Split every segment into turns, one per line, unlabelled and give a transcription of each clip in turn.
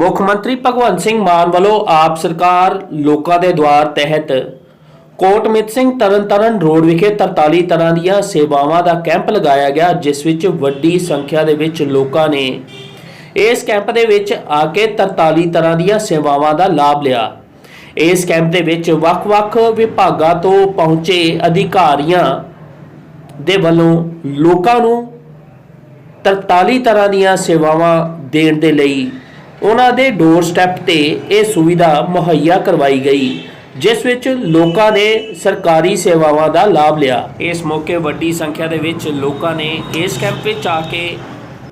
ਮੁੱਖ ਮੰਤਰੀ ਭਗਵੰਤ ਸਿੰਘ ਮਾਨ ਵੱਲੋਂ ਆਪ ਸਰਕਾਰ ਲੋਕਾਂ ਦੇ ਦੁਆਰ ਤਹਿਤ ਕੋਟਮਿਤ ਸਿੰਘ ਤਰਨਤਾਰਨ ਰੋਡ ਵਿਖੇ 43 ਤਰ੍ਹਾਂ ਦੀਆਂ ਸੇਵਾਵਾਂ ਦਾ ਕੈਂਪ ਲਗਾਇਆ ਗਿਆ, ਜਿਸ ਵਿੱਚ ਵੱਡੀ ਸੰਖਿਆ ਦੇ ਵਿੱਚ ਲੋਕਾਂ ਨੇ ਇਸ ਕੈਂਪ ਦੇ ਵਿੱਚ ਆ ਕੇ 43 ਤਰ੍ਹਾਂ ਦੀਆਂ ਸੇਵਾਵਾਂ ਦਾ ਲਾਭ ਲਿਆ। ਇਸ ਕੈਂਪ ਦੇ ਵਿੱਚ ਵੱਖ-ਵੱਖ ਵਿਭਾਗਾਂ ਤੋਂ ਪਹੁੰਚੇ ਅਧਿਕਾਰੀਆਂ ਦੇ ਵੱਲੋਂ ਲੋਕਾਂ ਨੂੰ 43 ਤਰ੍ਹਾਂ ਦੀਆਂ ਸੇਵਾਵਾਂ ਦੇਣ ਦੇ ਲਈ ਉਹਨਾਂ ਦੇ ਡੋਰ ਸਟੈਪ ਤੇ ਇਹ ਸੁਵਿਧਾ ਮੁਹੱਈਆ ਕਰਵਾਈ ਗਈ, ਜਿਸ ਵਿੱਚ ਲੋਕਾਂ ਨੇ ਸਰਕਾਰੀ ਸੇਵਾਵਾਂ ਦਾ ਲਾਭ ਲਿਆ। ਇਸ ਮੌਕੇ ਵੱਡੀ ਸੰਖਿਆ ਦੇ ਵਿੱਚ ਲੋਕਾਂ ਨੇ ਇਸ ਕੈਂਪ ਵਿੱਚ ਆ ਕੇ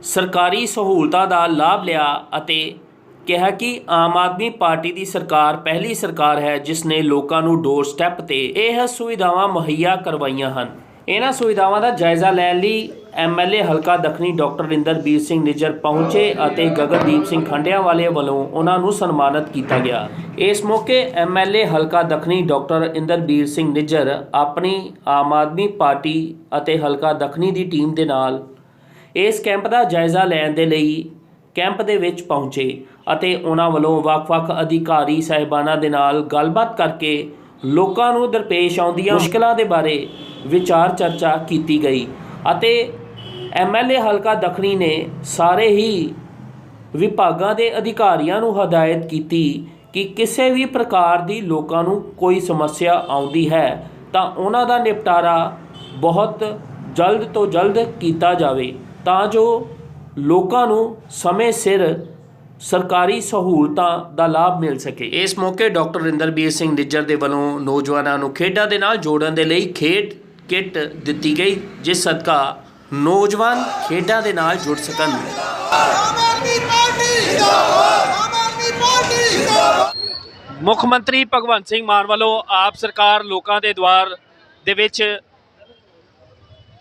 ਸਰਕਾਰੀ ਸਹੂਲਤਾਂ ਦਾ ਲਾਭ ਲਿਆ ਅਤੇ ਕਿਹਾ ਕਿ ਆਮ ਆਦਮੀ ਪਾਰਟੀ ਦੀ ਸਰਕਾਰ ਪਹਿਲੀ ਸਰਕਾਰ ਹੈ ਜਿਸ ਨੇ ਲੋਕਾਂ ਨੂੰ ਡੋਰ ਸਟੈਪ ਤੇ ਇਹ ਸੁਵਿਧਾਵਾਂ ਮੁਹੱਈਆ ਕਰਵਾਈਆਂ ਹਨ। ਇਹਨਾਂ ਸੁਵਿਧਾਵਾਂ ਦਾ ਜਾਇਜ਼ਾ ਲੈਣ ਲਈ ਐਮਐਲਏ ਹਲਕਾ ਦੱਖਣੀ ਡਾਕਟਰ ਰਿੰਦਰਬੀਰ ਸਿੰਘ ਨਿੱਜਰ ਪਹੁੰਚੇ ਅਤੇ ਗਗਨਦੀਪ ਸਿੰਘ ਖੰਡਿਆਂ ਵਾਲੇ ਵੱਲੋਂ ਉਹਨਾਂ ਨੂੰ ਸਨਮਾਨਿਤ ਕੀਤਾ ਗਿਆ। ਇਸ ਮੌਕੇ ਐਮਐਲਏ ਹਲਕਾ ਦੱਖਣੀ ਡਾਕਟਰ ਇੰਦਰਬੀਰ ਸਿੰਘ ਨਿੱਜਰ ਆਪਣੀ ਆਮ ਆਦਮੀ ਪਾਰਟੀ ਅਤੇ ਹਲਕਾ ਦੱਖਣੀ ਦੀ ਟੀਮ ਦੇ ਨਾਲ ਇਸ ਕੈਂਪ ਦਾ ਜਾਇਜ਼ਾ ਲੈਣ ਦੇ ਲਈ ਕੈਂਪ ਦੇ ਵਿੱਚ ਪਹੁੰਚੇ ਅਤੇ ਉਹਨਾਂ ਵੱਲੋਂ ਵੱਖ-ਵੱਖ ਅਧਿਕਾਰੀ ਸਾਹਿਬਾਨਾਂ ਦੇ ਨਾਲ ਗੱਲਬਾਤ ਕਰਕੇ ਲੋਕਾਂ ਨੂੰ ਦਰਪੇਸ਼ ਆਉਂਦੀਆਂ ਮੁਸ਼ਕਲਾਂ ਦੇ ਬਾਰੇ ਵਿਚਾਰ ਚਰਚਾ ਕੀਤੀ ਗਈ ਅਤੇ ਐਮਐਲਏ ਹਲਕਾ ਦੱਖਣੀ ਨੇ ਸਾਰੇ ਹੀ ਵਿਭਾਗਾਂ ਦੇ ਅਧਿਕਾਰੀਆਂ ਨੂੰ ਹਦਾਇਤ ਕੀਤੀ ਕਿ ਕਿਸੇ ਵੀ ਪ੍ਰਕਾਰ ਦੀ ਲੋਕਾਂ ਨੂੰ ਕੋਈ ਸਮੱਸਿਆ ਆਉਂਦੀ ਹੈ, ਤਾਂ ਉਹਨਾਂ ਦਾ ਨਿਪਟਾਰਾ ਬਹੁਤ ਜਲਦ ਤੋਂ ਜਲਦ ਕੀਤਾ ਜਾਵੇ, ਤਾਂ ਜੋ ਲੋਕਾਂ ਨੂੰ ਸਮੇਂ ਸਿਰ ਸਰਕਾਰੀ ਸਹੂਲਤਾਂ ਦਾ ਲਾਭ ਮਿਲ ਸਕੇ। ਇਸ ਮੌਕੇ ਡਾਕਟਰ ਰਿੰਦਰਬੀਰ ਸਿੰਘ ਨਿੱਜਰ ਦੇ ਵੱਲੋਂ ਨੌਜਵਾਨਾਂ ਨੂੰ ਖੇਡਾਂ ਦੇ ਨਾਲ ਜੋੜਨ ਦੇ ਲਈ ਖੇਡ ਕਿੱਟ ਦਿੱਤੀ ਗਈ, ਜਿਸ ਸਦਕਾ ਨੌਜਵਾਨ ਖੇਡਾਂ ਦੇ ਨਾਲ ਜੁੜ ਸਕਣ।
ਆਮ ਆਦਮੀ ਪਾਰਟੀ ਜਿੰਦਾਬਾਦ ਆਮ ਆਦਮੀ ਪਾਰਟੀ ਜਿੰਦਾਬਾਦ।
ਮੁੱਖ ਮੰਤਰੀ ਭਗਵੰਤ ਸਿੰਘ ਮਾਨ ਵੱਲੋਂ ਆਪ ਸਰਕਾਰ ਲੋਕਾਂ ਦੇ ਦੁਆਰ ਦੇ ਵਿੱਚ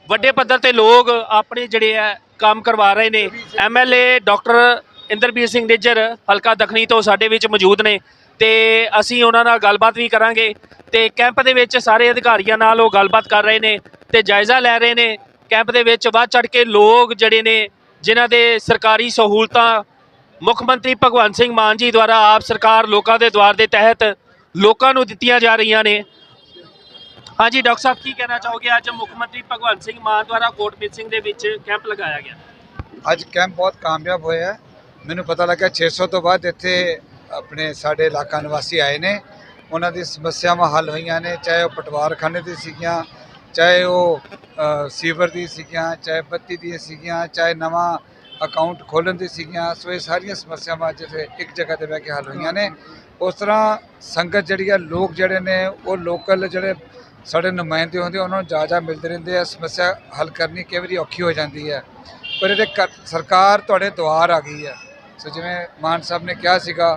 ਵੱਡੇ ਪੱਧਰ ਤੇ ਲੋਕ ਆਪਣੇ ਜਿਹੜੇ ਆ ਕੰਮ ਕਰਵਾ ਰਹੇ ਨੇ। ਐਮਐਲਏ ਡਾਕਟਰ ਇੰਦਰਬੀਰ ਸਿੰਘ ਨਿੱਜਰ ਹਲਕਾ ਦੱਖਣੀ ਤੋਂ ਸਾਡੇ ਵਿੱਚ ਮੌਜੂਦ ਨੇ ਤੇ ਅਸੀਂ ਉਹਨਾਂ ਨਾਲ ਗੱਲਬਾਤ ਵੀ ਕਰਾਂਗੇ ਤੇ ਕੈਂਪ ਦੇ ਵਿੱਚ ਸਾਰੇ ਅਧਿਕਾਰੀਆਂ ਨਾਲ ਉਹ ਗੱਲਬਾਤ ਕਰ ਰਹੇ ਨੇ ਤੇ ਜਾਇਜ਼ਾ ਲੈ ਰਹੇ ਨੇ ਕੈਂਪ ਦੇ ਵਿੱਚ ਵੱਧ ਚੜ ਕੇ ਲੋਕ ਜਿਹੜੇ ਨੇ, ਜਿਨ੍ਹਾਂ ਦੇ ਸਰਕਾਰੀ ਸਹੂਲਤਾਂ ਮੁੱਖ ਮੰਤਰੀ ਭਗਵੰਤ ਸਿੰਘ ਮਾਨ ਜੀ ਦੁਆਰਾ ਆਪ ਸਰਕਾਰ ਲੋਕਾਂ ਦੇ ਦੁਆਰ ਦੇ ਤਹਿਤ ਲੋਕਾਂ ਨੂੰ ਦਿੱਤੀਆਂ ਜਾ ਰਹੀਆਂ ਨੇ। ਹਾਂਜੀ, ਡਾਕਟਰ ਸਾਹਿਬ, ਕੀ ਕਹਿਣਾ ਚਾਹੋਗੇ? ਅੱਜ ਮੁੱਖ ਮੰਤਰੀ ਭਗਵੰਤ ਸਿੰਘ ਮਾਨ ਦੁਆਰਾ ਕੋਟਮੀਤ ਸਿੰਘ ਦੇ ਵਿੱਚ ਕੈਂਪ ਲਗਾਇਆ ਗਿਆ।
ਅੱਜ ਕੈਂਪ ਬਹੁਤ ਕਾਮਯਾਬ ਹੋਇਆ। ਮੈਨੂੰ ਪਤਾ ਲੱਗਾ 600 ਤੋਂ ਬਾਅਦ ਇੱਥੇ ਆਪਣੇ ਸਾਡੇ ਇਲਾਕਾ ਨਿਵਾਸੀ ਆਏ ਨੇ। ਉਹਨਾਂ ਦੀ ਸਮੱਸਿਆਵਾਂ ਹੱਲ ਹੋਈਆਂ ਨੇ, ਚਾਹੇ ਉਹ ਪਟਵਾਰਖਾਨੇ ਦੀ ਸੀਗੀਆਂ ਚਾਹੇ ਉਹ ਸੀਵਰ ਦੀ ਸੀਗੀਆਂ, ਚਾਹੇ ਬੱਤੀ ਦੀਆਂ ਸੀਗੀਆਂ, ਚਾਹੇ ਨਵਾਂ ਅਕਾਊਂਟ ਖੋਲ੍ਹਣ ਦੀ ਸੀਗੀਆਂ, ਸੋ ਇਹ ਸਾਰੀਆਂ ਸਮੱਸਿਆਵਾਂ ਜਿੱਥੇ ਇੱਕ ਜਗ੍ਹਾ ਤੇ ਬਹਿ ਕੇ ਹੱਲ ਹੋਈਆਂ ਨੇ। ਉਸ ਤਰ੍ਹਾਂ ਸੰਗਤ ਜਿਹੜੀ ਆ, ਲੋਕ ਜਿਹੜੇ ਨੇ, ਉਹ ਲੋਕਲ ਜਿਹੜੇ ਸਾਡੇ ਨੁਮਾਇੰਦੇ ਹੁੰਦੇ ਉਹਨਾਂ ਨੂੰ ਜਾਜਾ ਮਿਲਦੇ ਰਹਿੰਦੇ ਆ। ਸਮੱਸਿਆ ਹੱਲ ਕਰਨੀ ਕਈ ਵਾਰੀ ਔਖੀ ਹੋ ਜਾਂਦੀ ਹੈ ਪਰ ਇਹਦੇ ਕਰ- ਸਰਕਾਰ ਤੁਹਾਡੇ ਦੁਆਰ ਆ ਗਈ ਹੈ ਸੋ ਜਿਵੇਂ ਮਾਨ ਸਾਹਿਬ ਨੇ ਕਿਹਾ ਸੀਗਾ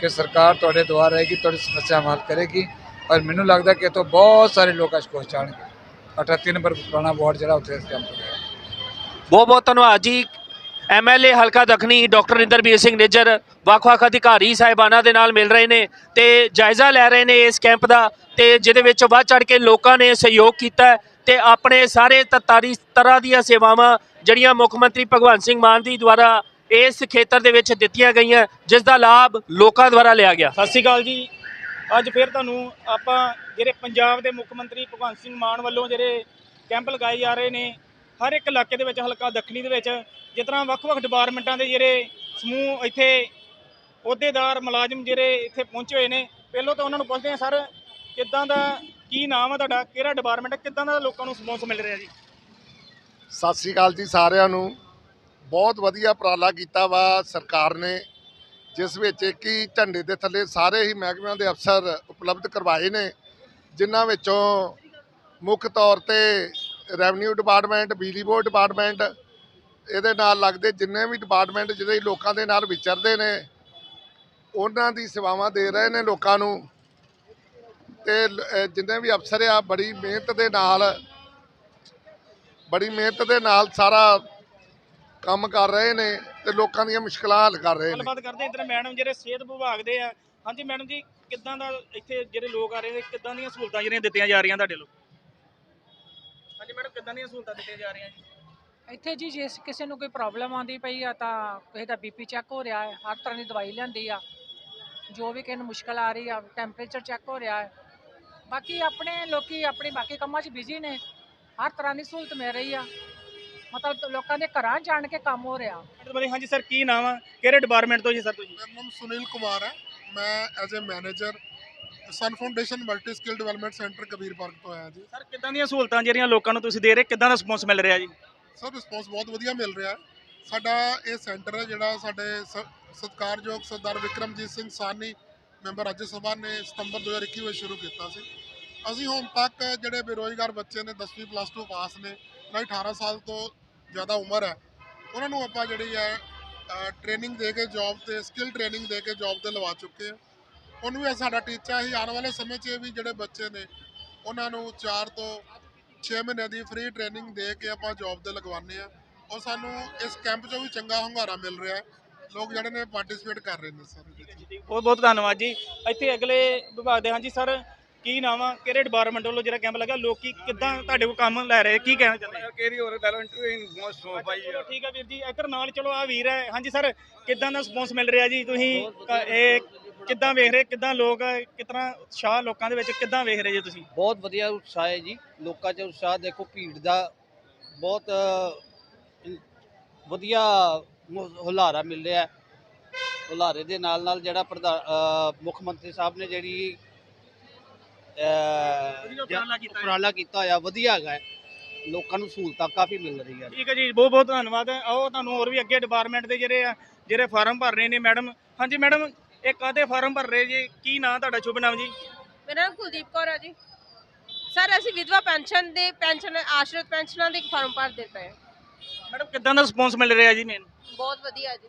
ਕਿ ਸਰਕਾਰ ਤੁਹਾਡੇ ਦੁਆਰ ਆਏਗੀ, ਤੁਹਾਡੀ ਸਮੱਸਿਆ ਹੱਲ ਕਰੇਗੀ। ਔਰ ਮੈਨੂੰ ਲੱਗਦਾ ਕਿ ਇਹ ਤੋਂ ਬਹੁਤ ਸਾਰੇ ਲੋਕ ਅੱਜ ਪਹੁੰਚ ਜਾਣਗੇ। 38 ਨੰਬਰ ਪੁਰਾਣਾ ਵਾਰਡ ਜਿਹੜਾ ਉੱਥੇ ਇਸ ਕੈਂਪ ਹੋਇਆ
ਬਹੁਤ ਬਹੁਤ ਧੰਨਵਾਦ ਜੀ। ਐਮਐਲਏ ਹਲਕਾ ਦੱਖਣੀ ਡਾਕਟਰ ਇੰਦਰਬੀਰ ਸਿੰਘ ਨਿੱਜਰ ਵੱਖ-ਵੱਖ ਅਧਿਕਾਰੀ ਸਾਹਿਬਾਨਾਂ ਦੇ ਨਾਲ ਮਿਲ ਰਹੇ ਨੇ ਤੇ ਜਾਇਜ਼ਾ ਲੈ ਰਹੇ ਨੇ ਇਸ ਕੈਂਪ ਦਾ ਤੇ ਜਿਹਦੇ ਵਿੱਚ ਵੱਧ ਚੜ ਕੇ ਲੋਕਾਂ ਨੇ ਸਹਿਯੋਗ ਕੀਤਾ ਤੇ ਆਪਣੇ ਸਾਰੇ 43 ਤਰ੍ਹਾਂ ਦੀਆਂ ਸੇਵਾਵਾਂ ਜਿਹੜੀਆਂ ਮੁੱਖ ਮੰਤਰੀ ਭਗਵੰਤ ਸਿੰਘ ਮਾਨ ਦੀ ਦੁਆਰਾ ਇਸ ਖੇਤਰ ਦੇ ਵਿੱਚ ਦਿੱਤੀਆਂ ਗਈਆਂ ਜਿਸ ਦਾ ਲਾਭ ਲੋਕਾਂ ਦੁਆਰਾ ਲਿਆ ਗਿਆ।
ਸਤਿ ਸ਼੍ਰੀ ਅਕਾਲ ਜੀ। ਅੱਜ ਫਿਰ ਤੁਹਾਨੂੰ ਆਪਾਂ ਜਿਹੜੇ ਪੰਜਾਬ ਦੇ ਮੁੱਖ ਮੰਤਰੀ ਭਗਵੰਤ ਸਿੰਘ ਮਾਨ ਵੱਲੋਂ ਜਿਹੜੇ ਕੈਂਪ ਲਗਾਏ ਜਾ ਰਹੇ ਨੇ, ਹਰ ਇੱਕ ਇਲਾਕੇ ਦੇ ਵਿੱਚ ਹਲਕਾ ਦੱਖਣੀ ਦੇ ਵਿੱਚ, ਜਿਸ ਤਰ੍ਹਾਂ ਵੱਖ-ਵੱਖ ਡਿਪਾਰਟਮੈਂਟਾਂ ਦੇ ਜਿਹੜੇ ਸਮੂਹ ਇੱਥੇ ਅਹੁਦੇਦਾਰ ਮੁਲਾਜ਼ਮ ਜਿਹੜੇ ਇੱਥੇ ਪਹੁੰਚੇ ਹੋਏ ਨੇ, ਪਹਿਲਾਂ ਤਾਂ ਉਹਨਾਂ ਨੂੰ ਪੁੱਛਦੇ ਹਾਂ, ਸਰ, ਕਿੱਦਾਂ ਦਾ, ਕੀ ਨਾਮ ਆ ਤੁਹਾਡਾ? ਕਿਹੜਾ ਡਿਪਾਰਟਮੈਂਟ ਹੈ ਕਿੱਦਾਂ ਦਾ ਲੋਕਾਂ ਨੂੰ ਸਪੌਂਸ ਮਿਲ ਰਿਹਾ ਜੀ?
ਸਤਿ ਸ੍ਰੀ ਅਕਾਲ ਜੀ ਸਾਰਿਆਂ ਨੂੰ। ਬਹੁਤ ਵਧੀਆ ਉਪਰਾਲਾ ਕੀਤਾ ਵਾ ਸਰਕਾਰ ਨੇ। ਜਿਸ ਵਿੱਚ ਇੱਕ ਹੀ ਝੰਡੇ ਦੇ ਥੱਲੇ ਸਾਰੇ ਹੀ ਮਹਿਕਮਿਆਂ ਦੇ ਅਫਸਰ ਉਪਲਬਧ ਕਰਵਾਏ ਨੇ, ਜਿਨ੍ਹਾਂ ਵਿੱਚੋਂ ਮੁੱਖ ਤੌਰ ਤੇ ਰੈਵਨਿਊ ਡਿਪਾਰਟਮੈਂਟ, ਬਿਜਲੀ ਬੋਰਡ ਡਿਪਾਰਟਮੈਂਟ, ਇਹਦੇ ਨਾਲ ਲੱਗਦੇ ਜਿੰਨੇ ਵੀ ਡਿਪਾਰਟਮੈਂਟ ਜਿਹੜੇ ਲੋਕਾਂ ਦੇ ਨਾਲ ਵਿਚਰਦੇ ਨੇ, ਉਹਨਾਂ ਦੀ ਸੇਵਾਵਾਂ ਦੇ ਰਹੇ ਨੇ ਲੋਕਾਂ ਨੂੰ। ਤੇ ਜਿੰਨੇ ਵੀ ਅਫਸਰ ਆ, ਬੜੀ ਮਿਹਨਤ ਦੇ ਨਾਲ, ਬੜੀ ਮਿਹਨਤ ਦੇ ਨਾਲ ਸਾਰਾ ਕੰਮ ਕਰ ਰਹੇ ਨੇ। ਤੇ ਲੋਕਾਂ ਦੀਆਂ ਮੁਸ਼ਕਲਾਂ ਹੱਲ ਕਰ ਰਹੇ ਨੇ।
ਗੱਲਬਾਤ ਕਰਦੇ ਇਧਰ ਮੈਡਮ ਜਿਹੜੇ ਸਿਹਤ ਵਿਭਾਗ ਦੇ ਆ। ਹਾਂਜੀ ਮੈਡਮ ਜੀ ਕਿੱਦਾਂ ਦਾ ਇੱਥੇ ਜਿਹੜੇ ਲੋਕ ਆ ਰਹੇ ਨੇ ਕਿੱਦਾਂ ਦੀਆਂ ਸਹੂਲਤਾਂ ਜਿਹੜੀਆਂ ਦਿੱਤੀਆਂ ਜਾ ਰਹੀਆਂ ਤੁਹਾਡੇ ਵੱਲੋਂ ਹਾਂਜੀ ਮੈਡਮ ਕਿੱਦਾਂ ਦੀਆਂ ਸਹੂਲਤਾਂ ਦਿੱਤੀਆਂ ਜਾ ਰਹੀਆਂ ਜੀ?
ਇੱਥੇ ਜੀ ਜੇ ਕਿਸੇ ਨੂੰ ਕੋਈ ਪ੍ਰੋਬਲਮ ਆਉਂਦੀ ਪਈ ਆ ਤਾਂ ਕਿਸੇ ਦਾ ਬੀਪੀ ਚੈੱਕ ਹੋ ਰਿਹਾ ਹੈ ਹਰ ਤਰ੍ਹਾਂ ਦੀ ਦਵਾਈ ਲੈਂਦੀ ਆ। ਜੋ ਵੀ ਕਿਸੇ ਨੂੰ ਮੁਸ਼ਕਲ ਆ ਰਹੀ ਆ ਟੈਂਪਰੇਚਰ ਚੈੱਕ ਹੋ ਰਿਹਾ ਹੈ। ਬਾਕੀ ਆਪਣੇ ਲੋਕੀ ਆਪਣੇ ਬਾਕੀ ਕੰਮਾਂ 'ਚ ਬਿਜ਼ੀ ਨੇ ਹਰ ਤਰ੍ਹਾਂ ਦੀ ਸਹੂਲਤ ਮਿਲ ਰਹੀ ਆ। ਮਤਲਬ ਲੋਕਾਂ ਦੇ ਘਰਾਂ ਜਾਣ ਕੇ ਕੰਮ ਹੋ ਰਿਹਾ।
ਹਾਂਜੀ ਸਰ ਕੀ ਨਾਮ ਆ? ਕਿਹੜੇ ਡਿਪਾਰਟਮੈਂਟ ਤੋਂ ਜੀ ਸਰ ਤੁਸੀਂ?
ਮੇਰਾ ਨਾਮ ਸੁਨੀਲ ਕੁਮਾਰ ਹੈ। ਮੈਂ as a manager sun foundation multi skill development centre Kabir park ਤੋਂ ਆਇਆ ਜੀ।
ਸਰ ਕਿੱਦਾਂ ਦੀਆਂ ਸਹੂਲਤਾਂ ਜਿਹੜੀਆਂ ਲੋਕਾਂ ਨੂੰ ਤੁਸੀਂ ਦੇ ਰਹੇ? ਕਿੱਦਾਂ ਦਾ ਰਿਸਪੌਂਸ ਮਿਲ ਰਿਹਾ ਜੀ?
ਸਰ ਰਿਸਪੌਂਸ ਬਹੁਤ ਵਧੀਆ ਮਿਲ ਰਿਹਾ ਸਾਡਾ ਇਹ ਸੈਂਟਰ ਹੈ ਜਿਹੜਾ ਸਾਡੇ ਸ- ਸਤਿਕਾਰਯੋਗ ਸਰਦਾਰ ਵਿਕਰਮਜੀਤ ਸਿੰਘ ਸਾਨੀ ਮੈਂਬਰ ਰਾਜ ਸਭਾ ਨੇ ਸਤੰਬਰ 2021 ਵਿੱਚ ਸ਼ੁਰੂ ਕੀਤਾ ਸੀ। ਅਸੀਂ ਹੁਣ ਤੱਕ ਜਿਹੜੇ ਬੇਰੋਜ਼ਗਾਰ ਬੱਚੇ ਨੇ 10ਵੀਂ ਪਲੱਸ 2 ਪਾਸ ਨੇ ਨਾ 18 ਸਾਲ ਤੋਂ ਜ਼ਿਆਦਾ ਉਮਰ ਹੈ। ਉਹਨਾਂ ਨੂੰ ਆਪਾਂ ਜਿਹੜੀ ਹੈ ਟ੍ਰੇਨਿੰਗ ਦੇ ਕੇ ਜੌਬ ਤੇ ਸਕਿੱਲ ਟ੍ਰੇਨਿੰਗ ਦੇ ਕੇ ਜੌਬ ਤੇ ਲਵਾ ਚੁੱਕੇ ਹਾਂ। ਉਹਨੂੰ ਵੀ ਸਾਡਾ ਟੀਚਾ ਹੀ ਆਉਣ ਵਾਲੇ ਸਮੇਂ 'ਚ ਵੀ ਜਿਹੜੇ ਬੱਚੇ ਨੇ, ਉਹਨਾਂ ਨੂੰ 4 ਤੋਂ 6 ਮਹੀਨੇ ਦੀ ਫ੍ਰੀ ਟ੍ਰੇਨਿੰਗ ਦੇ ਕੇ ਆਪਾਂ ਜੌਬ ਤੇ ਲਗਵਾਉਂਦੇ ਆ ਔਰ ਸਾਨੂੰ ਇਸ ਕੈਂਪ 'ਚੋਂ ਵੀ ਚੰਗਾ ਹੁੰਗਾਰਾ ਮਿਲ ਰਿਹਾ ਹੈ। ਲੋਕ ਜਿਹੜੇ ਨੇ ਪਾਰਟਿਸਿਪੇਟ ਕਰ ਰਹੇ ਨੇ ਸਰ
ਬਹੁਤ ਬਹੁਤ ਧੰਨਵਾਦ ਜੀ। ਇੱਥੇ ਅਗਲੇ ਵਿਭਾਗ ਦੇ, ਹਾਂਜੀ ਸਰ ਕੀ ਨਾਮ ਆ? ਕਿਹੜੇ ਡਿਪਾਰਟਮੈਂਟ ਵੱਲੋਂ ਜਿਹੜਾ ਕੈਂਪ ਲੱਗਾ? ਲੋਕੀ ਕਿੱਦਾਂ ਤੁਹਾਡੇ ਕੋਲ ਕੰਮ ਲੈ ਰਹੇ? ਕੀ ਕਹਿਣਾ ਚਾਹੁੰਦੇ? ਆ?
ਕਿਹੜੀ ਹੋਰ ਵੈਲੰਟਰੀ ਇਨ ਮੋਸਟ ਆਫ ਭਾਈ
ਚਲੋ ਠੀਕ ਆ ਵੀਰ ਜੀ ਇੱਧਰ ਨਾਲ ਚਲੋ ਆ ਵੀਰ ਹੈ ਹਾਂਜੀ ਸਰ ਕਿੱਦਾਂ ਦਾ ਰਿਸਪੌਂਸ ਮਿਲ ਰਿਹਾ ਜੀ? ਤੁਸੀਂ ਕ- ਇਹ ਕਿੱਦਾਂ ਵੇਖ ਰਹੇ? ਕਿੱਦਾਂ ਲੋਕ ਕਿਤਨਾ ਉਤਸ਼ਾਹ ਲੋਕਾਂ ਦੇ ਵਿੱਚ ਕਿੱਦਾਂ ਵੇਖ ਰਹੇ ਜੀ ਤੁਸੀਂ?
ਬਹੁਤ ਵਧੀਆ ਉਤਸ਼ਾਹ ਹੈ ਜੀ। ਲੋਕਾਂ 'ਚ ਉਤਸ਼ਾਹ ਦੇਖੋ ਭੀੜ ਦਾ ਬਹੁਤ ਅ, ਵਧੀਆ ਮੁ- ਹੁਲਾਰਾ ਮਿਲ ਰਿਹਾ। ਹੈ ਹੁਲਾਰੇ ਦੇ ਨਾਲ ਨਾਲ ਜਿਹੜਾ ਪ੍ਰਧਾ- ਅ, ਮੁੱਖ ਮੰਤਰੀ ਸਾਹਿਬ ਨੇ ਜਿਹੜੀ
ਉਪਰਾਲਾ ਕੀਤਾ ਹੈ।
ਹੋਇਆ ਵਧੀਆ ਹੈਗਾ ਹੈ। ਲੋਕਾਂ ਨੂੰ ਸਹੂਲਤਾਂ ਕਾਫੀ ਮਿਲ ਰਹੀਆਂ ਨੇ।
ਠੀਕ ਹੈ ਜੀ ਬਹੁਤ ਬਹੁਤ ਧੰਨਵਾਦ। ਆਓ ਤੁਹਾਨੂੰ ਹੋਰ ਵੀ ਅੱਗੇ ਡਿਪਾਰਟਮੈਂਟ ਦੇ ਜਿਹੜੇ ਆ ਜਿਹੜੇ ਫਾਰਮ ਭਰ ਰਹੇ ਨੇ ਮੈਡਮ ਹਾਂਜੀ ਮੈਡਮ ਇਹ ਕਾਹਦੇ ਫਾਰਮ ਭਰ ਰਹੇ ਜੀ? ਕੀ ਨਾਂ ਤੁਹਾਡਾ? ਸ਼ੁਭ ਨਾਮ ਜੀ?
ਮੇਰਾ ਨਾਮ ਕੁਲਦੀਪ ਕੌਰ ਹੈ ਜੀ। ਸਰ ਅਸੀਂ ਵਿਧਵਾ ਪੈਨਸ਼ਨ ਦੇ ਪੈਨਸ਼ਨ ਆਸ਼ਰਿਤ ਪੈਨਸ਼ਨਾਂ ਦੇ ਇੱਕ ਫਾਰਮ ਭਰ ਦਿੱਤਾ ਹੈ।
ਮੈਡਮ ਕਿੱਦਾਂ ਦਾ ਰਿਸਪੌਂਸ ਮਿਲ ਰਿਹਾ ਜੀ ਮੈਨੂੰ?
ਬਹੁਤ ਵਧੀਆ ਜੀ।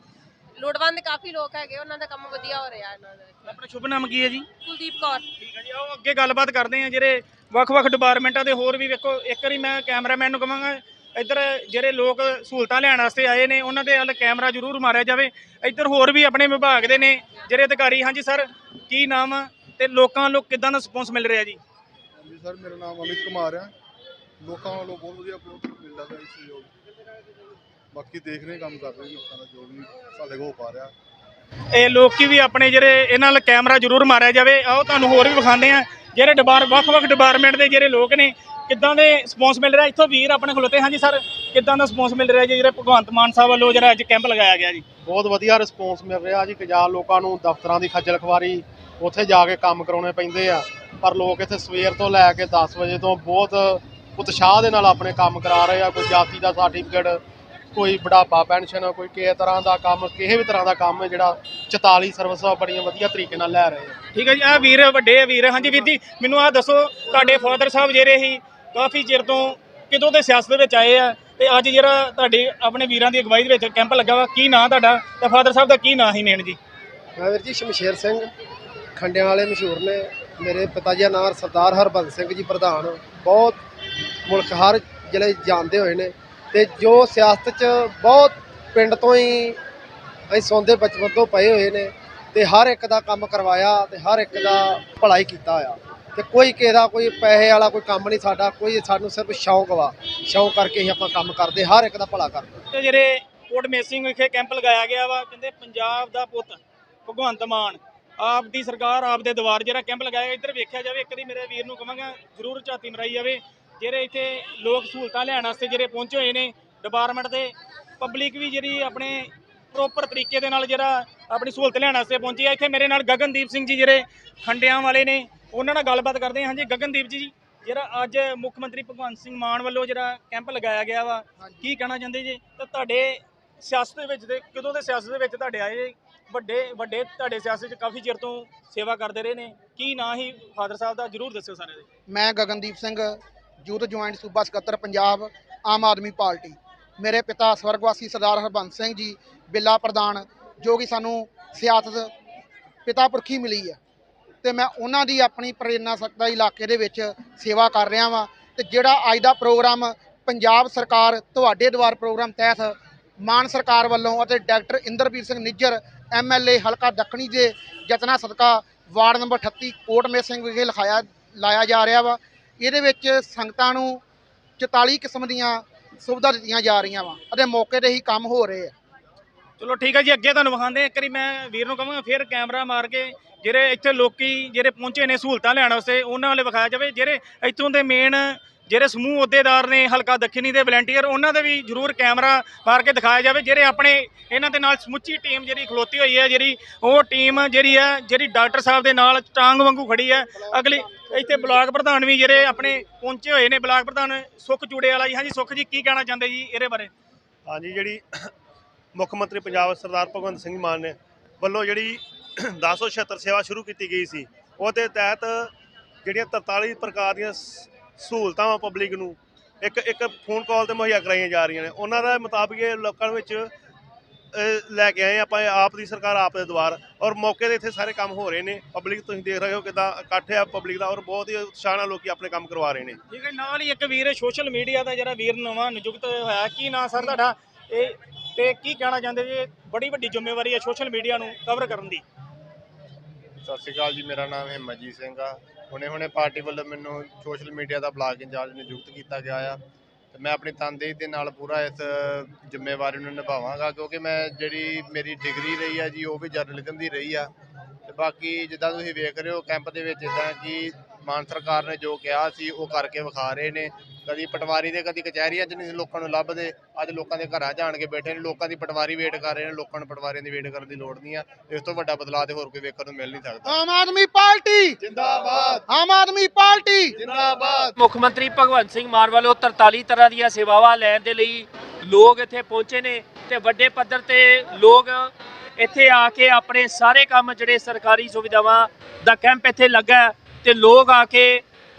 ਲੋੜਵੰਦ ਕਾਫੀ ਲੋਕ ਹੈਗੇ ਉਹਨਾਂ ਦਾ ਕੰਮ ਵਧੀਆ ਹੋ ਰਿਹਾ ਇਹਨਾਂ ਦਾ
ਆਪਣਾ ਸ਼ੁਭ ਨਾਮ ਕੀ ਹੈ ਜੀ?
ਕੁਲਦੀਪ ਕੌਰ।
ਠੀਕ ਹੈ ਜੀ ਆਓ ਅੱਗੇ ਗੱਲਬਾਤ ਕਰਦੇ ਆ ਜਿਹੜੇ ਵੱਖ-ਵੱਖ ਡਿਪਾਰਟਮੈਂਟਾਂ ਦੇ ਹੋਰ ਵੀ ਵੇਖੋ ਇੱਕ ਵਾਰੀ ਮੈਂ ਕੈਮਰਾਮੈਨ ਨੂੰ ਕਹਾਂਗਾ ਇੱਧਰ ਜਿਹੜੇ ਲੋਕ ਸਹੂਲਤਾਂ ਲੈਣ ਵਾਸਤੇ ਆਏ ਨੇ ਉਹਨਾਂ ਦੇ ਵੱਲ ਕੈਮਰਾ ਜ਼ਰੂਰ ਮਾਰਿਆ ਜਾਵੇ। ਇੱਧਰ ਹੋਰ ਵੀ ਆਪਣੇ ਵਿਭਾਗ ਦੇ ਨੇ ਜਿਹੜੇ ਅਧਿਕਾਰੀ ਹਾਂਜੀ ਸਰ ਕੀ ਨਾਮ ਆ ਤੇ ਲੋਕਾਂ ਵੱਲੋਂ ਕਿੱਦਾਂ ਦਾ ਰਿਸਪੌਂਸ ਮਿਲ ਰਿਹਾ ਜੀ?
ਹਾਂਜੀ ਸਰ ਮੇਰਾ ਨਾਮ ਅਮਿਤ ਕੁਮਾਰ ਹੈ ਲੋਕਾਂ ਵੱਲੋਂ ਬਹੁਤ ਵਧੀਆ ਅਪਰੋਚ ਮਿਲਦਾ ਹੈ ਇਸ ਸਹਿਯੋਗ। ਬਾਕੀ ਦੇਖ ਰਹੇ ਕੰਮ ਕਰ ਰਹੇ ਲੋਕਾਂ ਦਾ ਜੋ ਵੀ ਸਾਡੇ ਕੋਲ ਹੋ ਪਾ ਰਿਹਾ।
ਇਹ ਲੋਕੀ ਵੀ ਆਪਣੇ ਜਿਹੜੇ ਇਹਨਾਂ ਨਾਲ ਕੈਮਰਾ ਜ਼ਰੂਰ ਮਾਰਿਆ ਜਾਵੇ। ਆਓ ਤੁਹਾਨੂੰ ਹੋਰ ਵੀ ਵਿਖਾਉਂਦੇ ਆ ਜਿਹੜੇ ਡਿਪਾਰ ਵੱਖ-ਵੱਖ ਡਿਪਾਰਟਮੈਂਟ ਦੇ ਜਿਹੜੇ ਲੋਕ ਨੇ ਕਿੱਦਾਂ ਦੇ ਰਿਸਪੌਂਸ ਮਿਲ ਰਿਹਾ? ਇੱਥੋਂ ਵੀਰ ਆਪਣੇ ਖਲੋਤੇ। ਹਾਂਜੀ ਸਰ ਕਿੱਦਾਂ ਦਾ ਰਿਸਪੌਂਸ ਮਿਲ ਰਿਹਾ ਜੀ? ਜਿਹੜੇ ਭਗਵੰਤ ਮਾਨ ਸਾਹਿਬ ਵੱਲੋਂ ਜਿਹੜਾ ਅੱਜ ਕੈਂਪ ਲਗਾਇਆ ਗਿਆ ਜੀ?
ਬਹੁਤ ਵਧੀਆ ਰਿਸਪੌਂਸ ਮਿਲ ਰਿਹਾ ਜੀ। ਕਜਾ ਲੋਕਾਂ ਨੂੰ ਦਫ਼ਤਰਾਂ ਦੀ ਖੱਜਲ ਖਵਾਰੀ ਉੱਥੇ ਜਾ ਕੇ ਕੰਮ ਕਰਾਉਣੇ ਪੈਂਦੇ ਆ। ਪਰ ਲੋਕ ਇੱਥੇ ਸਵੇਰ ਤੋਂ ਲੈ ਕੇ 10 ਵਜੇ ਤੋਂ ਬਹੁਤ ਉਤਸ਼ਾਹ ਦੇ ਨਾਲ ਆਪਣੇ ਕੰਮ ਕਰਾ ਰਹੇ ਆ। ਕੋਈ ਜਾਤੀ ਦਾ ਸਰਟੀਫਿਕੇਟ ਕੋਈ ਬੁਢਾਪਾ ਪੈਨਸ਼ਨ ਕੋਈ ਕਿਸੇ ਤਰ੍ਹਾਂ ਦਾ ਕੰਮ ਕਿਸੇ ਵੀ ਤਰ੍ਹਾਂ ਦਾ ਕੰਮ ਹੈ ਜਿਹੜਾ 44 ਸਰਵਿਸਾਂ ਬੜੀਆਂ ਵਧੀਆ ਤਰੀਕੇ ਨਾਲ ਲੈ ਰਹੇ ਆ।
ਠੀਕ ਹੈ ਜੀ ਆ ਵੀਰ ਵੱਡੇ ਆ ਵੀਰ। ਹਾਂਜੀ ਵੀਰ ਜੀ ਮੈਨੂੰ ਆ ਦੱਸੋ ਤੁਹਾਡੇ ਫਾਦਰ ਸਾਹਿਬ ਜਿਹੜੇ ਸੀ ਕਾਫੀ ਚਿਰ ਤੋਂ ਕਿਦੋਂ ਦੇ ਸਿਆਸਤ ਦੇ ਵਿੱਚ ਆਏ ਆ ਤੇ ਅੱਜ ਜਿਹੜਾ ਤੁਹਾਡੇ ਆਪਣੇ ਵੀਰਾਂ ਦੀ ਅਗਵਾਈ ਦੇ ਵਿੱਚ ਕੈਂਪ ਲੱਗਾ ਵਾ ਕੀ ਨਾਂ ਤੁਹਾਡਾ ਤੇ ਫਾਦਰ ਸਾਹਿਬ ਦਾ ਕੀ ਨਾਂ ਸੀ ਮੇਨ ਜੀ?
ਮੈਂ ਵੀਰ ਜੀ ਸ਼ਮਸ਼ੇਰ ਸਿੰਘ ਖੰਡਿਆਂ ਵਾਲੇ ਮਸ਼ਹੂਰ ਨੇ। ਮੇਰੇ ਪਿਤਾ ਜੀ ਦਾ ਨਾਮ ਸਰਦਾਰ ਹਰਬੰਸ ਸਿੰਘ ਜੀ ਪ੍ਰਧਾਨ। ਬਹੁਤ ਮੁਲਕ ਹਰ ਜ਼ਿਲ੍ਹੇ 'ਚ ਜਾਣਦੇ ਹੋਏ ਨੇ। ਤੇ ਜੋ ਸਿਆਸਤ 'ਚ ਬਹੁਤ ਪਿੰਡ ਤੋਂ ਹੀ ਅਸੀਂ ਸੌਂਦੇ ਬਚਪਨ ਤੋਂ ਪਏ ਹੋਏ ਨੇ ਤੇ ਹਰ ਇੱਕ ਦਾ ਕੰਮ ਕਰਵਾਇਆ ਤੇ ਹਰ ਇੱਕ ਦਾ ਭਲਾਈ ਕੀਤਾ ਹੋਇਆ। ਤੇ ਕੋਈ ਕਿਸੇ ਦਾ ਕੋਈ ਪੈਸੇ ਵਾਲਾ ਕੋਈ ਕੰਮ ਨਹੀਂ ਸਾਡਾ, ਕੋਈ ਸਾਨੂੰ ਸਿਰਫ ਸ਼ੌਂਕ ਵਾ। ਸ਼ੌਂਕ ਕਰਕੇ ਹੀ ਆਪਾਂ ਕੰਮ ਕਰਦੇ, ਹਰ ਇੱਕ ਦਾ ਭਲਾ ਕਰਦੇ।
ਤੇ ਜਿਹੜੇ ਕੋਟ ਮੇਸਿੰਗ ਵਿਖੇ ਕੈਂਪ ਲਗਾਇਆ ਗਿਆ ਵਾ, ਕਹਿੰਦੇ ਪੰਜਾਬ ਦਾ ਪੁੱਤ, ਭਗਵੰਤ ਮਾਨ। ਆਪ ਦੀ ਸਰਕਾਰ ਆਪ ਦੇ ਦਵਾਰ ਜਿਹੜਾ ਕੈਂਪ ਲਗਾਇਆ ਇੱਧਰ ਵੇਖਿਆ ਜਾਵੇ, ਇੱਕ ਦੀ ਮੇਰੇ ਵੀਰ ਨੂੰ ਕਵਾਂਗਾ, ਜ਼ਰੂਰ ਝਾਤੀ ਮਰਾਈ ਜਾਵੇ। ਜਿਹੜੇ ਇੱਥੇ ਲੋਕ ਸਹੂਲਤਾਂ ਲੈਣ ਵਾਸਤੇ ਜਿਹੜੇ ਪਹੁੰਚੇ ਹੋਏ ਨੇ ਡਿਪਾਰਟਮੈਂਟ ਦੇ ਪਬਲਿਕ ਵੀ ਜਿਹੜੀ ਆਪਣੇ ਪ੍ਰੋਪਰ ਤਰੀਕੇ ਦੇ ਨਾਲ ਜਿਹੜਾ ਆਪਣੀ ਸਹੂਲਤ ਲੈਣ ਵਾਸਤੇ ਪਹੁੰਚੀ ਆ। ਇੱਥੇ ਮੇਰੇ ਨਾਲ ਗਗਨਦੀਪ ਸਿੰਘ ਜੀ ਜਿਹੜੇ ਖੰਡਿਆਂ ਵਾਲੇ ਨੇ ਉਹਨਾਂ ਨਾਲ ਗੱਲਬਾਤ ਕਰਦੇ ਹਾਂ। ਹਾਂਜੀ ਗਗਨਦੀਪ ਜੀ ਜਿਹੜਾ ਅੱਜ ਮੁੱਖ ਮੰਤਰੀ ਭਗਵੰਤ ਸਿੰਘ ਮਾਨ ਵੱਲੋਂ ਜਿਹੜਾ ਕੈਂਪ ਲਗਾਇਆ ਗਿਆ ਵਾ ਕੀ ਕਹਿਣਾ ਚਾਹੁੰਦੇ ਜੀ? ਤੇ ਤੁਹਾਡੇ ਸਿਆਸਤ ਦੇ ਵਿੱਚ ਤੇ ਕਦੋਂ ਦੇ ਸਿਆਸਤ ਦੇ ਵਿੱਚ ਤੁਹਾਡੇ ਆਏ? ਵੱਡੇ ਵੱਡੇ ਤੁਹਾਡੇ ਸਿਆਸਤ 'ਚ ਕਾਫੀ ਚਿਰ ਤੋਂ ਸੇਵਾ ਕਰਦੇ ਰਹੇ ਨੇ। ਕੀ ਨਾਂ ਹੀ ਫਾਦਰ ਸਾਹਿਬ ਦਾ ਜਰੂਰ ਦੱਸਿਓ ਸਾਰੇ ਦੇ।
ਮੈਂ ਗਗਨਦੀਪ ਸਿੰਘ ਯੂਥ ਜੁਆਇੰਟ ਸੂਬਾ ਸਕੱਤਰ ਪੰਜਾਬ, ਆਮ ਆਦਮੀ ਪਾਰਟੀ। ਮੇਰੇ ਪਿਤਾ ਸਵਰਗਵਾਸੀ ਸਰਦਾਰ ਹਰਬੰਸ ਸਿੰਘ ਜੀ, ਬਿੱਲਾ ਪ੍ਰਧਾਨ, ਜੋ ਕਿ ਸਾਨੂੰ ਸਿਆਸਤ ਪਿਤਾ ਪੁਰਖੀ ਮਿਲੀ ਹੈ। ਤੇ ਮੈਂ ਉਹਨਾਂ ਦੀ ਆਪਣੀ ਪ੍ਰੇਰਨਾ ਸਕਦਾ ਇਲਾਕੇ ਦੇ ਵਿੱਚ ਸੇਵਾ ਕਰ ਰਿਹਾ ਵਾਂ। ਤੇ ਜਿਹੜਾ ਅੱਜ ਦਾ ਪ੍ਰੋਗਰਾਮ ਪੰਜਾਬ ਸਰਕਾਰ ਤੁਹਾਡੇ ਦੁਆਰ ਪ੍ਰੋਗਰਾਮ ਤਹਿਤ ਮਾਨ ਸਰਕਾਰ ਵੱਲੋਂ ਅਤੇ ਡਾਕਟਰ ਇੰਦਰਪੀਰ ਸਿੰਘ ਨਿੱਜਰ ਐਮਐਲਏ ਹਲਕਾ ਦੱਖਣੀ ਦੇ ਯਤਨਾ ਸਦਕਾ ਵਾਰਡ ਨੰਬਰ 38 ਕੋਟਮੇ ਸਿੰਘ ਵਿਖੇ ਲਿਖਾਇਆ, ਲਾਇਆ ਜਾ ਰਿਹਾ ਵਾ। ਇਹਦੇ ਵਿੱਚ ਸੰਗਤਾਂ ਨੂੰ 44 ਕਿਸਮ ਦੀਆਂ ਸੁਵਿਧਾ ਦਿੱਤੀਆਂ ਜਾ ਰਹੀਆਂ ਵਾ, ਅਤੇ ਮੌਕੇ ਤੇ ਹੀ ਕੰਮ ਹੋ ਰਹੇ ਆ
ਚਲੋ ਠੀਕ ਹੈ ਜੀ, ਅੱਗੇ ਤੁਹਾਨੂੰ ਵਿਖਾਉਂਦੇ ਹਾਂ। ਇੱਕ ਵਾਰੀ ਮੈਂ ਵੀਰ ਨੂੰ ਕਹਾਂਗਾ, ਫਿਰ ਕੈਮਰਾ ਮਾਰ ਕੇ ਜਿਹੜੇ ਇੱਥੇ ਲੋਕੀ, ਜਿਹੜੇ ਪਹੁੰਚੇ ਨੇ ਸਹੂਲਤਾਂ ਲੈਣ ਵਾਸਤੇ, ਉਹਨਾਂ ਵਾਲੇ ਵਿਖਾਇਆ ਜਾਵੇ ਜਿਹੜੇ ਇੱਥੋਂ ਦੇ ਮੇਨ ਜਿਹੜੇ ਸਮੂਹ ਅਹੁਦੇਦਾਰ ਨੇ ਹਲਕਾ ਦੱਖਣੀ ਦੇ ਵਲੰਟੀਅਰ, ਉਹਨਾਂ ਦੇ ਵੀ ਜ਼ਰੂਰ ਕੈਮਰਾ ਮਾਰ ਕੇ ਦਿਖਾਇਆ ਜਾਵੇ। ਜਿਹੜੇ ਆਪਣੇ ਇਹਨਾਂ ਦੇ ਨਾਲ ਸਮੁੱਚੀ ਟੀਮ ਜਿਹੜੀ ਖਲੋਤੀ ਹੋਈ ਹੈ, ਜਿਹੜੀ ਉਹ ਟੀਮ ਜਿਹੜੀ ਹੈ, ਜਿਹੜੀ ਡਾਕਟਰ ਸਾਹਿਬ ਦੇ ਨਾਲ ਟਾਂਗ ਵਾਂਗੂ ਖੜੀ ਹੈ। ਅਗਲੀ ਇੱਥੇ ਬਲਾਕ ਪ੍ਰਧਾਨ ਵੀ ਜਿਹੜੇ ਆਪਣੇ ਪਹੁੰਚੇ ਹੋਏ ਨੇ, ਬਲਾਕ ਪ੍ਰਧਾਨ ਸੁੱਖ ਚੂੜੇ ਵਾਲਾ ਜੀ। ਹਾਂਜੀ ਸੁੱਖ ਜੀ, ਕੀ ਕਹਿਣਾ ਚਾਹੁੰਦੇ ਜੀ ਇਹਦੇ ਬਾਰੇ?
ਹਾਂਜੀ, ਜਿਹੜੀ ਮੁੱਖ ਮੰਤਰੀ ਪੰਜਾਬ ਸਰਦਾਰ ਭਗਵੰਤ ਸਿੰਘ ਮਾਨ ਨੇ ਵੱਲੋਂ ਜਿਹੜੀ 1076 ਸੇਵਾ ਸ਼ੁਰੂ ਕੀਤੀ ਗਈ ਸੀ, ਉਹਦੇ ਤਹਿਤ ਜਿਹੜੀਆਂ 43 ਪ੍ਰਕਾਰ ਦੀਆਂ ਸ- ਸਹੂਲਤਾਂ ਵਾ ਪਬਲਿਕ ਨੂੰ। ਇੱਕ ਇੱਕ ਫੋਨ ਕਾਲ ਤੇ ਮੁਹੱਈਆ ਕਰਾਈਆਂ ਜਾ ਰਹੀਆਂ ਨੇ। ਉਹਨਾਂ ਦਾ ਮੁਤਾਬਿਕ ਇਹ ਲੋਕਾਂ ਵਿੱਚ ਲੈ ਕੇ ਆਏ ਆਪਾਂ ਆਪ ਦੀ ਸਰਕਾਰ ਆਪ ਦੇ ਦੁਆਰ। ਔਰ ਮੌਕੇ ਤੇ ਇੱਥੇ ਸਾਰੇ ਕੰਮ ਹੋ ਰਹੇ ਨੇ। ਪਬਲਿਕ ਤੁਸੀਂ ਦੇਖ ਰਹੇ ਹੋ ਕਿਦਾਂ ਇਕੱਠ ਆ ਪਬਲਿਕ ਦਾ। ਔਰ ਬਹੁਤ ਹੀ ਉਤਸ਼ਾਹ ਨਾਲ ਲੋਕੀ ਆਪਣੇ ਕੰਮ ਕਰਵਾ ਰਹੇ ਨੇ।
ਠੀਕ ਹੈ ਨਾਲ ਹੀ ਇੱਕ ਵੀਰ ਸੋਸ਼ਲ ਮੀਡੀਆ ਦਾ ਜਿਹੜਾ ਵੀਰ ਨਵਾਂ ਨਿਯੁਕਤ ਹੋਇਆ। ਕੀ ਨਾਂ ਸਰ ਤੁਹਾਡਾ? ਇਹ ਤੇ ਕੀ ਕਹਿਣਾ ਚਾਹੁੰਦੇ ਜੀ? ਬੜੀ ਵੱਡੀ ਜ਼ਿੰਮੇਵਾਰੀ ਹੈ ਸੋਸ਼ਲ ਮੀਡੀਆ ਨੂੰ ਕਵਰ ਕਰਨ ਦੀ।
ਸਤਿ ਸ਼੍ਰੀ ਅਕਾਲ ਜੀ ਮੇਰਾ ਨਾਮ ਹਿੰਮਤਜੀਤ ਸਿੰਘ ਆ। ਹੁਣੇ ਹੁਣੇ ਪਾਰਟੀ ਵੱਲੋਂ ਮੈਨੂੰ ਸੋਸ਼ਲ ਮੀਡੀਆ ਦਾ ਬਲਾਕ ਇੰਚਾਰਜ ਨਿਯੁਕਤ ਕੀਤਾ ਗਿਆ ਆ। ਤੇ ਮੈਂ ਆਪਣੀ ਤਨਦੇਹੀ ਦੇ ਨਾਲ ਪੂਰਾ ਇਸ ਜ਼ਿੰਮੇਵਾਰੀ ਨੂੰ ਨਿਭਾਵਾਂਗਾ ਕਿਉਂਕਿ ਮੈਂ ਜਿਹੜੀ ਮੇਰੀ ਡਿਗਰੀ ਰਹੀ ਆ ਜੀ, ਉਹ ਵੀ ਜਰਨਲਿਜ਼ਮ ਦੀ ਰਹੀ ਆ। ਤੇ ਬਾਕੀ ਜਿੱਦਾਂ ਤੁਸੀਂ ਵੇਖ ਰਹੇ ਹੋ ਕੈਂਪ ਦੇ ਵਿੱਚ ਇਦਾਂ ਕਿ ਮਾਨ ਸਰਕਾਰ ਨੇ ਜੋ ਕਿਹਾ ਸੀ, ਉਹ ਕਰਕੇ ਵਿਖਾ ਰਹੇ ਨੇ। ਕਦੀ ਪਟਵਾਰੀ ਦੇ ਕਦੀ ਕਚਹਿਰੀਆਂ 'ਚ ਨਹੀਂ ਲੋਕਾਂ ਨੂੰ ਲੱਭਦੇ। ਅੱਜ ਲੋਕਾਂ ਦੇ ਘਰਾਂ 'ਚ ਆਣ ਕੇ ਬੈਠੇ ਨੇ ਲੋਕਾਂ ਦੀ ਪਟਵਾਰੀ ਵੇਟ ਕਰ ਰਹੇ ਨੇ ਲੋਕਾਂ ਨੂੰ ਪਟਵਾਰੀਆਂ ਦੀ ਵੇਟ ਕਰਨ ਦੀ ਲੋੜ ਨਹੀਂ ਆ। ਇਸ ਤੋਂ ਵੱਡਾ ਬਦਲਾਅ ਤੇ ਹੋਰ ਕੋਈ ਵੇਖਣ ਨੂੰ ਮਿਲ ਨਹੀਂ ਸਕਦਾ।
ਆਮ ਆਦਮੀ ਪਾਰਟੀ!
ਜਿੰਦਾਬਾਦ।
ਆਮ ਆਦਮੀ ਪਾਰਟੀ!
ਜਿੰਦਾਬਾਦ।
ਮੁੱਖ ਮੰਤਰੀ ਭਗਵੰਤ ਸਿੰਘ ਮਾਨ ਵੱਲੋਂ 43 ਤਰ੍ਹਾਂ ਦੀਆਂ ਸੇਵਾਵਾਂ ਲੈਣ ਦੇ ਲਈ ਲੋਕ ਇੱਥੇ ਪਹੁੰਚੇ ਨੇ ਤੇ ਵੱਡੇ ਪੱਧਰ ਤੇ ਲੋਕ ਇੱਥੇ ਆ ਕੇ ਆਪਣੇ ਸਾਰੇ ਕੰਮ ਜਿਹੜੇ ਸਰਕਾਰੀ ਸੁਵਿਧਾਵਾਂ ਦਾ ਕੈਂਪ ਇੱਥੇ ਲੱਗਾ ਤੇ ਲੋਕ ਆ ਕੇ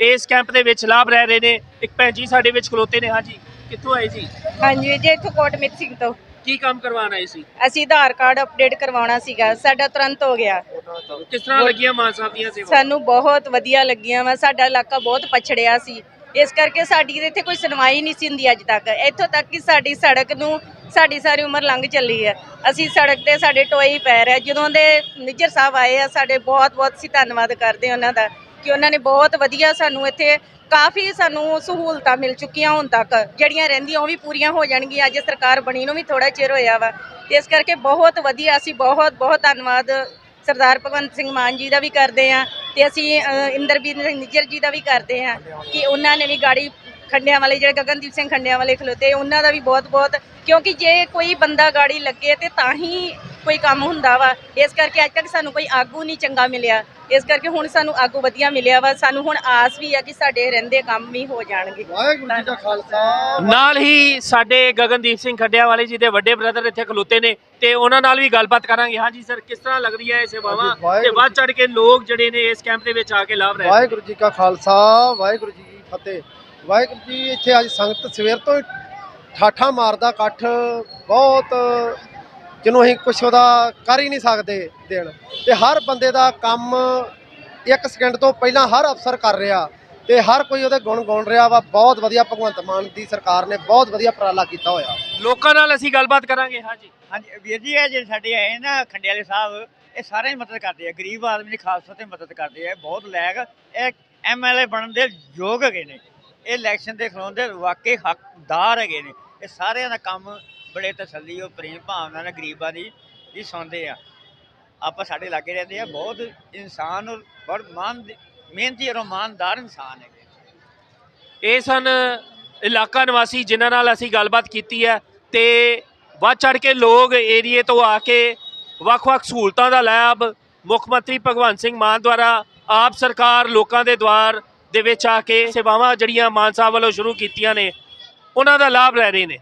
ਇਸ ਕੈਂਪ ਦੇ ਵਿੱਚ ਲਾਭ ਲੈ ਰਹੇ ਨੇ। ਇੱਕ ਭੈਣ ਜੀ ਸਾਡੇ ਵਿੱਚ ਖਲੋਤੇ ਨੇ। ਹਾਂਜੀ ਕਿੱਥੋਂ ਆਏ ਜੀ?
ਹਾਂਜੀ ਜੀ ਇੱਥੋਂ ਕੋਟਮਿਤ ਸਿੰਘ ਤੋਂ।
ਕੀ ਕੰਮ ਕਰਵਾਉਣ ਆਏ ਸੀ?
ਅਸੀਂ ਆਧਾਰ ਕਾਰਡ ਅਪਡੇਟ ਕਰਵਾਉਣਾ ਸੀਗਾ। ਸਾਡਾ ਤੁਰੰਤ ਹੋ ਗਿਆ।
ਕਿਸ ਤਰ੍ਹਾਂ ਲੱਗੀਆਂ ਮਾਨ ਸਾਹਿਬ ਦੀਆਂ ਸੇਵਾਵਾਂ?
ਸਾਨੂੰ ਬਹੁਤ ਵਧੀਆ ਲੱਗੀਆਂ ਵਾ। ਸਾਡਾ ਇਲਾਕਾ ਬਹੁਤ ਪਛੜਿਆ ਸੀ। ਇਸ ਕਰਕੇ ਸਾਡੀ ਇੱਥੇ ਕੋਈ ਸੁਣਵਾਈ ਨਹੀਂ ਸੀ ਹੁੰਦੀ ਅੱਜ ਤੱਕ। ਇੱਥੋਂ ਤੱਕ ਕਿ ਸਾਡੀ ਸੜਕ ਨੂੰ ਸਾਡੀ ਸਾਰੀ ਉਮਰ ਲੰਘ ਚੱਲੀ ਹੈ। ਅਸੀਂ ਸੜਕ ਤੇ ਸਾਡੇ ਟੋਏ ਹੀ ਪੈ ਰਿਹਾ ਜਦੋਂ ਦੇ ਨਿੱਜਰ ਸਾਹਿਬ ਆਏ ਆ ਸਾਡੇ ਬਹੁਤ ਬਹੁਤ ਅਸੀਂ ਧੰਨਵਾਦ ਕਰਦੇ ਹਾਂ ਉਹਨਾਂ ਦਾ। ਕਿ ਉਹਨਾਂ ਨੇ ਬਹੁਤ ਵਧੀਆ ਸਾਨੂੰ ਇੱਥੇ ਕਾਫੀ ਸਾਨੂੰ ਸਹੂਲਤਾਂ ਮਿਲ ਚੁੱਕੀਆਂ ਹੁਣ ਤੱਕ। ਜਿਹੜੀਆਂ ਰਹਿੰਦੀਆਂ ਉਹ ਵੀ ਪੂਰੀਆਂ ਹੋ ਜਾਣਗੀਆਂ, ਅੱਜ ਸਰਕਾਰ ਬਣੀ ਨੂੰ ਵੀ ਥੋੜਾ ਚਿਰ ਹੋਇਆ ਵਾ। ਤੇ ਇਸ ਕਰਕੇ ਬਹੁਤ ਵਧੀਆ, ਅਸੀਂ ਬਹੁਤ ਬਹੁਤ ਧੰਨਵਾਦ ਸਰਦਾਰ ਭਗਵੰਤ ਸਿੰਘ ਮਾਨ ਜੀ ਦਾ ਵੀ ਕਰਦੇ ਆ ਤੇ ਅਸੀਂ ਇੰਦਰਬੀਰ ਸਿੰਘ ਨਿੱਜਰ ਜੀ ਦਾ ਵੀ ਕਰਦੇ ਆ ਕਿ ਉਹਨਾਂ ਨੇ ਵੀ ਗਾੜੀ ਖੰਡਿਆਂ ਵਾਲੇ ਜਿਹੜੇ ਗਗਨਦੀਪ ਸਿੰਘ ਖੰਡਿਆਂ ਵਾਲੇ ਖਲੋਤੇ ਉਹਨਾਂ ਦਾ ਵੀ ਬਹੁਤ ਬਹੁਤ ਕਿਉਂਕਿ ਜੇ ਕੋਈ ਬੰਦਾ ਗਾੜੀ ਲੱਗੇ ਤੇ ਤਾਂ ਹੀ ਕੋਈ ਕੰਮ ਹੁੰਦਾ ਵਾ। ਇਸ ਕਰਕੇ ਅੱਜ ਤੱਕ ਸਾਨੂੰ ਕੋਈ ਆਗੂ ਨਹੀਂ ਚੰਗਾ ਮਿਲਿਆ। ਇਸ ਕਰਕੇ ਹੁਣ ਸਾਨੂੰ ਆਗੂ ਵਧੀਆ ਮਿਲਿਆ ਵਾ। ਸਾਨੂੰ ਹੁਣ ਆਸ ਵੀ ਆ ਕਿ ਸਾਡੇ ਰਹਿੰਦੇ ਕੰਮ ਵੀ ਹੋ ਜਾਣਗੇ।
ਵਾਹਿਗੁਰੂ ਜੀ ਕਾ ਖਾਲਸਾ।
ਨਾਲ ਹੀ ਸਾਡੇ ਗਗਨਦੀਪ ਸਿੰਘ ਖੱਡਿਆਂ ਵਾਲੇ ਜੀ ਦੇ ਵੱਡੇ ਬ੍ਰਦਰ ਇੱਥੇ ਖਲੋਤੇ ਨੇ ਤੇ ਉਹਨਾਂ ਨਾਲ ਵੀ ਗੱਲਬਾਤ ਕਰਾਂਗੇ। ਹਾਂਜੀ ਸਰ ਕਿਸ ਤਰ੍ਹਾਂ ਲੱਗਦੀ ਹੈ ਇਹ ਸੇਵਾਵਾਂ? ਤੇ ਵੱਧ ਚੜ ਕੇ ਲੋਕ ਜਿਹੜੇ ਨੇ ਇਸ ਕੈਂਪ ਦੇ ਵਿੱਚ ਆ ਕੇ ਲਾਭ ਲੈ ਰਹੇ।
ਵਾਹਿਗੁਰੂ ਜੀ ਕਾ ਖਾਲਸਾ ਵਾਹਿਗੁਰੂ ਜੀ ਕੀ ਫਤਿਹ। ਵਾਹਿਗੁਰੂ ਜੀ ਇੱਥੇ ਅੱਜ ਸੰਗਤ ਸਵੇਰ ਤੋਂ ਹੀ ਠਾਠਾ ਮਾਰਦਾ ਇਕੱਠ ਬਹੁਤ ਜਿਹਨੂੰ ਅਸੀਂ ਕੁਛ ਉਹਦਾ ਕਰ ਹੀ ਨਹੀਂ ਸਕਦੇ ਦੇਣ। ਤੇ ਹਰ ਬੰਦੇ ਦਾ ਕੰਮ ਇੱਕ ਸਕਿੰਟ ਤੋਂ ਪਹਿਲਾਂ ਹਰ ਅਫਸਰ ਕਰ ਰਿਹਾ ਤੇ ਹਰ ਕੋਈ ਉਹਦੇ ਗੁਣ ਗਾਉਣ ਰਿਹਾ ਵਾ। ਬਹੁਤ ਵਧੀਆ ਭਗਵੰਤ ਮਾਨ ਦੀ ਸਰਕਾਰ ਨੇ ਬਹੁਤ ਵਧੀਆ ਉਪਰਾਲਾ ਕੀਤਾ ਹੋਇਆ।
ਲੋਕਾਂ ਨਾਲ ਅਸੀਂ ਗੱਲਬਾਤ ਕਰਾਂਗੇ ਹਾਂਜੀ।
ਹਾਂਜੀ ਵੀਰ ਜੀ ਇਹ ਜਿਹੜੇ ਸਾਡੇ ਆਏ ਨਾ ਖੰਡੇ ਵਾਲੇ ਸਾਹਿਬ ਇਹ ਸਾਰੇ ਹੀ ਮਦਦ ਕਰਦੇ ਆ। ਗਰੀਬ ਆਦਮੀ ਦੀ ਖਾਲਸਾ ਤੇ ਮਦਦ ਕਰਦੇ ਆ। ਬਹੁਤ ਲੈਗ ਇਹ ਐਮਐਲਏ ਬਣਨ ਦੇ ਯੋਗ ਹੈਗੇ ਨੇ। ਇਹ ਇਲੈਕਸ਼ਨ ਦੇ ਖਲੋਣ ਵਾਕਈ ਹੱਕਦਾਰ ਹੈਗੇ ਨੇ। ਇਹ ਸਾਰਿਆਂ ਦਾ ਕੰਮ ਬੜੇ ਤਸੱਲੀ ਉਹ ਪ੍ਰੇਮ ਭਾਵਨਾ ਨਾਲ ਗਰੀਬਾਂ ਦੀ ਦੀ ਸੁਣਦੇ ਆ। ਆਪਾਂ ਸਾਡੇ ਲਾਗੇ ਰਹਿੰਦੇ ਆ, ਬਹੁਤ ਇਨਸਾਨ ਔਰ ਬੜ ਮਾਨ, ਮਿਹਨਤੀ ਔਰ ਇਮਾਨਦਾਰ ਇਨਸਾਨ ਹੈਗੇ
ਇਹ ਸਨ ਇਲਾਕਾ ਨਿਵਾਸੀ ਜਿਨ੍ਹਾਂ ਨਾਲ ਅਸੀਂ ਗੱਲਬਾਤ ਕੀਤੀ ਹੈ ਤੇ ਵੱਧ ਚੜ ਕੇ ਲੋਕ ਏਰੀਏ ਤੋਂ ਆ ਕੇ ਵੱਖ-ਵੱਖ ਸਹੂਲਤਾਂ ਦਾ ਲਾਭ ਮੁੱਖ ਮੰਤਰੀ ਭਗਵੰਤ ਸਿੰਘ ਮਾਨ ਦੁਆਰਾ ਆਪ ਸਰਕਾਰ ਲੋਕਾਂ ਦੇ ਦੁਆਰ ਦੇ ਵਿੱਚ ਆ ਕੇ ਸੇਵਾਵਾਂ ਜਿਹੜੀਆਂ ਮਾਨ ਸਾਹਿਬ ਵੱਲੋਂ ਸ਼ੁਰੂ ਕੀਤੀਆਂ ਨੇ, ਉਹਨਾਂ ਦਾ ਲਾਭ ਲੈ ਰਹੇ ਨੇ।